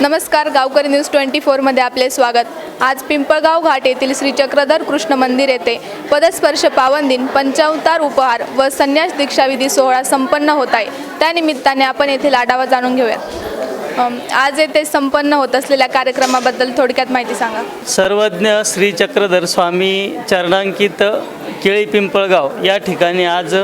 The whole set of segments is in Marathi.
नमस्कार गावकरी न्यूज ट्वेंटी फोरमध्ये आपले स्वागत. आज पिंपळगाव घाट येथील श्री चक्रधर कृष्ण मंदिर येथे पदस्पर्श पावन दिन पंचावतार उपहार व संन्यास दीक्षाविधी सोहळा संपन्न होत आहे. त्यानिमित्ताने आपण येथील आढावा जाणून घेऊयात. आज येथे संपन्न होत असलेल्या कार्यक्रमाबद्दल थोडक्यात माहिती सांगा. सर्वज्ञ श्री चक्रधर स्वामी चरणांकित केळी पिंपळगाव या ठिकाणी आज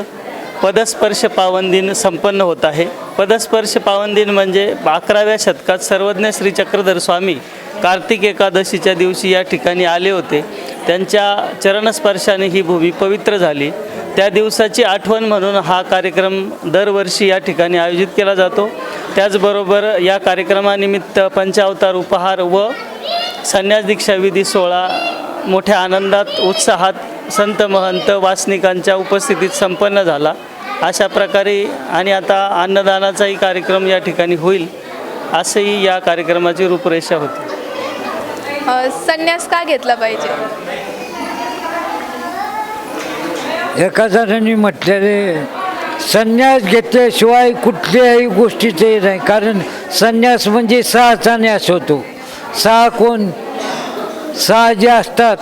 पदस्पर्श पावन दिन संपन्न होत आहे. पदस्पर्श पावन दिन म्हणजे अकराव्या शतकात सर्वज्ञ श्री चक्रधर स्वामी कार्तिक एकादशीच्या दिवशी या ठिकाणी आले होते. त्यांच्या चरणस्पर्शाने ही भूमी पवित्र झाली. त्या दिवसाची आठवण म्हणून हा कार्यक्रम दरवर्षी या ठिकाणी आयोजित केला जातो. त्याचबरोबर या कार्यक्रमानिमित्त पंचावतार उपहार व संन्यास दीक्षाविधी सोहळा मोठ्या आनंदात उत्साहात संत महंत वासनिकांच्या उपस्थितीत संपन्न झाला. अशा प्रकारे आणि आता अन्नदानाचाही कार्यक्रम या ठिकाणी होईल असंही या कार्यक्रमाची रूपरेषा होती. संन्यास का घेतला पाहिजे? एका जणांनी म्हटलेले संन्यास घेतल्याशिवाय कुठल्याही गोष्टीचं हे नाही कारण संन्यास म्हणजे सहाचा न्यास होतो. सहा कोण? सहा जे असतात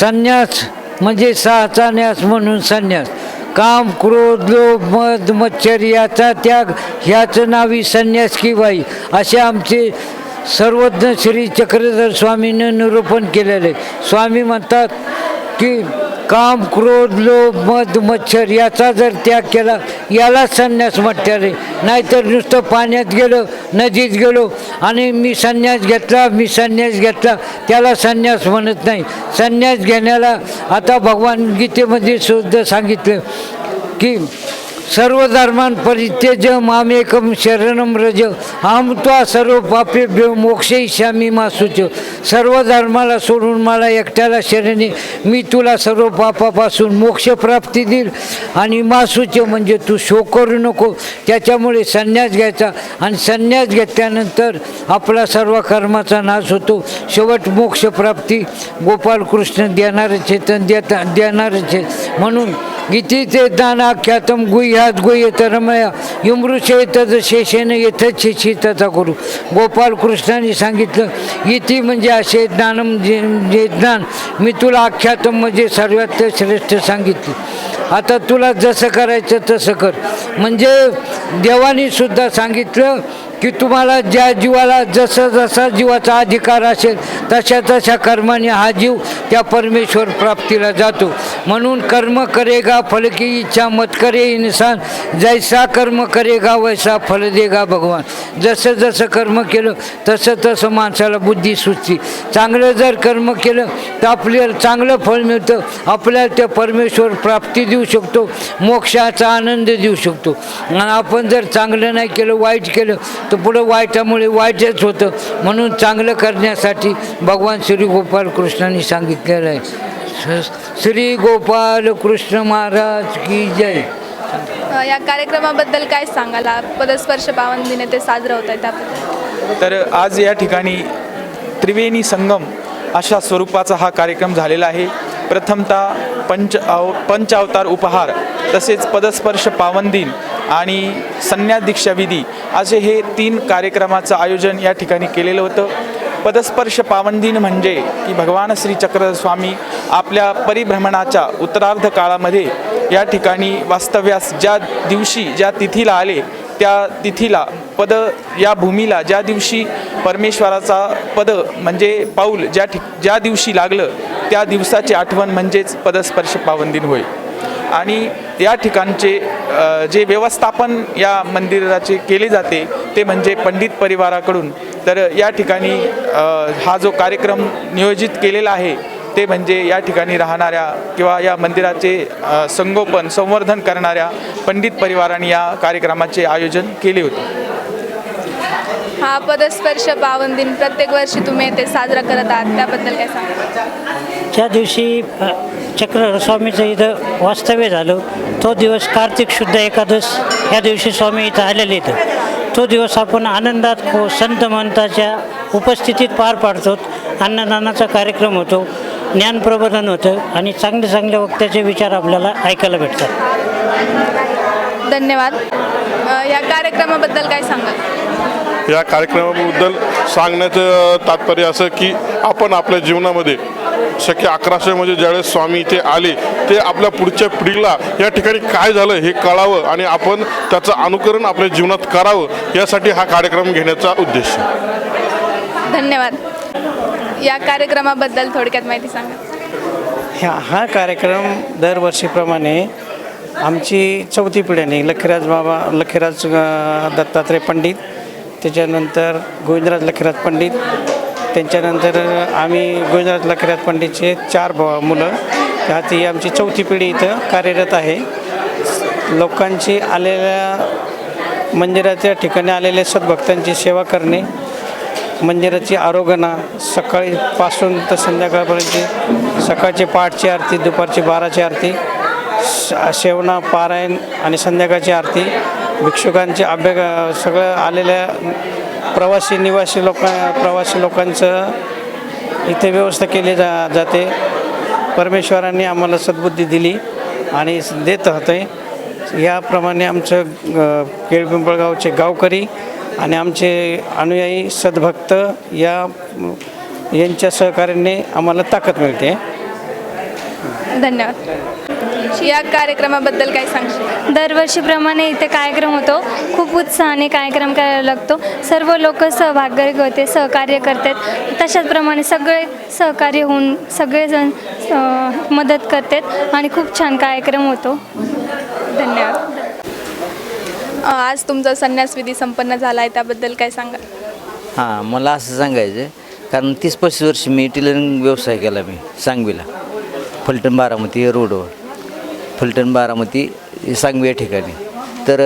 संन्यास म्हणजे सहाचा न्यास म्हणून संन्यास. काम क्रोध लोभ मद मच्छर याचा त्याग ह्याचं नावी संन्यास की बाई. असे आमचे सर्वज्ञ श्री चक्रधर स्वामीनं निरूपण केलेले. स्वामी म्हणतात की काम क्रोध लोभ मध मच्छर याचा जर त्याग केला याला संन्यास म्हटले. नाहीतर नुसतं पाण्यात गेलं नदीत गेलो. आणि मी संन्यास घेतला मी संन्यास घेतला. त्याला संन्यास म्हणत नाही. संन्यास घेण्याला आता भगवान गीतेमध्ये सुद्धा सांगितलं की सर्व धर्मान परित्यज मामेकम शरणम रज आम त्वा सर्व पापेभ्यो मोक्षयिष्यामी मासूच सर्व धर्माला सोडून मला एकट्याला शरणे मी तुला सर्व पापापासून मोक्षप्राप्ती देईल. आणि मासूच म्हणजे तू शोक करू नको. त्याच्यामुळे संन्यास घ्यायचा. आणि संन्यास घेतल्यानंतर आपला सर्व कर्माचा नाश होतो. शेवट मोक्षप्राप्ती गोपालकृष्ण देणारच आहे तर देता देणारच आहे म्हणून गीतेचे दान आख्यातम गुह्यात गुह्यत रमया युमृषे तद शेषेन येथच तथा करू गोपाल कृष्णाने सांगितलं गीती म्हणजे असे ज्ञानम जे जे ज्ञान मी तुला आख्यातम म्हणजे सर्वात श्रेष्ठ सांगितले आता तुला जसं करायचं तसं कर म्हणजे देवाने सुद्धा सांगितलं की तुम्हाला ज्या जीवाला जसं जसा जीवाचा अधिकार असेल तशा तशा कर्माने हा जीव त्या परमेश्वर प्राप्तीला जातो. म्हणून कर्म करेगा फल की इच्छा मत करे इन्सान. जैसा कर्म करेगा वैसा फल देगा भगवान. जसं जसं कर्म केलं तसं तसं माणसाला बुद्धी सुचते. चांगलं जर कर्म केलं तर आपल्याला चांगलं फळ मिळतं. आपल्याला त्या परमेश्वर प्राप्ती देऊ शकतो मोक्षाचा आनंद देऊ शकतो. आणि आपण जर चांगलं नाही केलं वाईट केलं तर पुढं वाईटामुळे वाईटच होतं. म्हणून चांगलं करण्यासाठी भगवान श्री गोपाल कृष्णाने सांगितलेलं आहे. श्री गोपाल कृष्ण महाराज की जय. या कार्यक्रमाबद्दल काय सांगाल? पदस्पर्श पावन दिन येथे साजरं होत आहे त्याबद्दल. तर आज या ठिकाणी त्रिवेणी संगम अशा स्वरूपाचा हा कार्यक्रम झालेला आहे. प्रथमतः पंच अव पंचावतार उपहार तसेच पदस्पर्श पावनदिन आणि संन्यास दीक्षाविधी असे हे तीन कार्यक्रमाचं आयोजन या ठिकाणी केलेलं होतं. पदस्पर्श पावनदिन म्हणजे की भगवान श्री चक्रस्वामी आपल्या परिभ्रमणाच्या उत्तरार्ध काळामध्ये या ठिकाणी वास्तव्यास ज्या दिवशी ज्या तिथीला आले त्या तिथीला पद या भूमीला ज्या दिवशी परमेश्वराचा पद म्हणजे पाऊल ज्या ठिक ज्या दिवशी लागलं त्या दिवसाची आठवण म्हणजेच पदस्पर्श पावन दिन होय. आणि या ठिकाणचे जे व्यवस्थापन या मंदिराचे केले जाते ते म्हणजे पंडित परिवाराकडून. तर या ठिकाणी हा जो कार्यक्रम नियोजित केलेला आहे ते म्हणजे या ठिकाणी राहणाऱ्या किंवा या मंदिराचे संगोपन संवर्धन करणाऱ्या पंडित परिवाराने या कार्यक्रमाचे आयोजन केले होते. हा पदस्पर्श पावन दिन प्रत्येक वर्षी तुम्ही येथे साजरा करत आहात. त्याबद्दल काय सांगा ज्या दिवशी अ, चक्रधर स्वामीचं इथं वास्तव्य झालं. तो दिवस कार्तिक शुद्ध एकादश ह्या दिवशी स्वामी इथं आलेले इथं तो दिवस आपण आनंदात हो संत महंताच्या उपस्थितीत पार पाडतो. अन्नदानाचा कार्यक्रम होतो. ज्ञानप्रबोधन होतं आणि चांगले चांगल्या वक्त्याचे विचार आपल्याला ऐकायला भेटतात. धन्यवाद. या कार्यक्रमाबद्दल काय सांगाल? या कार्यक्रमाबद्दल सांगण्याचं तात्पर्य असं की आपण आपल्या जीवनामध्ये शक्य अकराशे म्हणजे ज्यावेळेस स्वामी इथे आले ते आपल्या पुढच्या पिढीला या ठिकाणी काय झालं हे कळावं आणि आपण त्याचं अनुकरण आपल्या जीवनात करावं यासाठी हा कार्यक्रम घेण्याचा उद्देश आहे. धन्यवाद. या कार्यक्रमाबद्दल थोडक्यात माहिती सांगा. ह्या हा कार्यक्रम दरवर्षीप्रमाणे आमची चौथी पिढ्याने लखीराज बाबा लखीराज दत्तात्रय पंडित त्याच्यानंतर गोविंदराज लखीराज पंडित त्यांच्यानंतर आम्ही गोविंदराज लखीराज पंडितचे चार ब मुलं ह्यात ही आमची चौथी पिढी इथं कार्यरत आहे. लोकांची आलेल्या मंदिराच्या ठिकाणी आलेल्या सद्भक्तांची सेवा करणे मंदिराची आरोगणा सकाळीपासून तर संध्याकाळपर्यंत सकाळची पाठची आरती दुपारची बाराची आरती श- शेवना पारायण आणि संध्याकाळची आरती. भिक्षुकांचे अभ्या सगळं आलेल्या प्रवासी निवासी लोक प्रवासी लोकांचं इथे व्यवस्था केली जा जाते. परमेश्वरांनी आम्हाला सद्बुद्धी दिली आणि देत होते. याप्रमाणे आमचं केळपिंपळगावचे गावकरी आणि आमचे अनुयायी सद्भक्त या यांच्या सहकार्याने आम्हाला ताकद मिळते. धन्यवाद. या कार्यक्रमाबद्दल काय सांगशील? दरवर्षीप्रमाणे इथे कार्यक्रम होतो. खूप उत्साहाने कार्यक्रम करायला लागतो. सर्व लोक सहभागी होते सहकार्य करतात. तशाच प्रमाणे सगळे सहकार्य होऊन सगळेजण मदत करतात आणि खूप छान कार्यक्रम होतो. धन्यवाद. आज तुमचा संन्यास विधी संपन्न झाला आहे त्याबद्दल काय सांगा हां मला असं सांगायचं आहे कारण तीस पस्तीस वर्ष मी टेलरिंग व्यवसाय केला मी सांगवीला. फलटण बारामती रोडवर. फलटण बारामती सांगवी या ठिकाणी. तर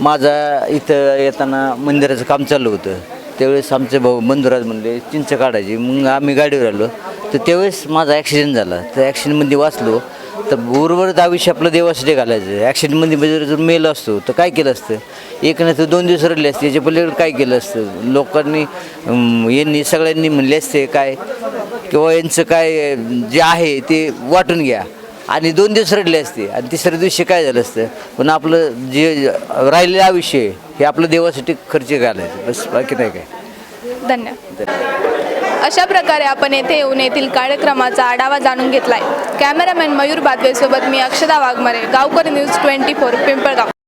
माझा इथं येताना मंदिराचं काम चालू होतं. त्यावेळेस आमचे भाऊ बंधुराज म्हणले चिंच काढायची. मग आम्ही गाडीवर आलो. तर त्यावेळेस माझा ॲक्सिडेंट झाला. तर ॲक्सिडेंटमध्ये वाचलो. तर उर्वरित आयुष्य आपलं देवासाठी घालायचं. ॲक्सिडेंटमध्ये जर जर मेल असतो तर काय केलं असतं? एक नाही तर दोन दिवस रडले असते याच्या पलीकडे काय केलं असतं? लोकांनी यांनी सगळ्यांनी म्हणले असते काय? किंवा यांचं काय जे आहे ते वाटून घ्या. आणि दोन दिवस रडले असते आणि तिसऱ्या दिवशी काय झालं असतं? पण आपलं जे राहिलेलं आयुष्य हे आपलं देवासाठी खर्च घालायचं. बस बाकी नाही काय. धन्यवाद. अशा प्रकारे आपण येथे येऊन येथील कार्यक्रमाचा आढावा जाणून घेतलाय. कॅमेरामॅन मयूर बादवेसोबत मी Akshada Waghmare Gaonkar news twenty four Pimpalgaon.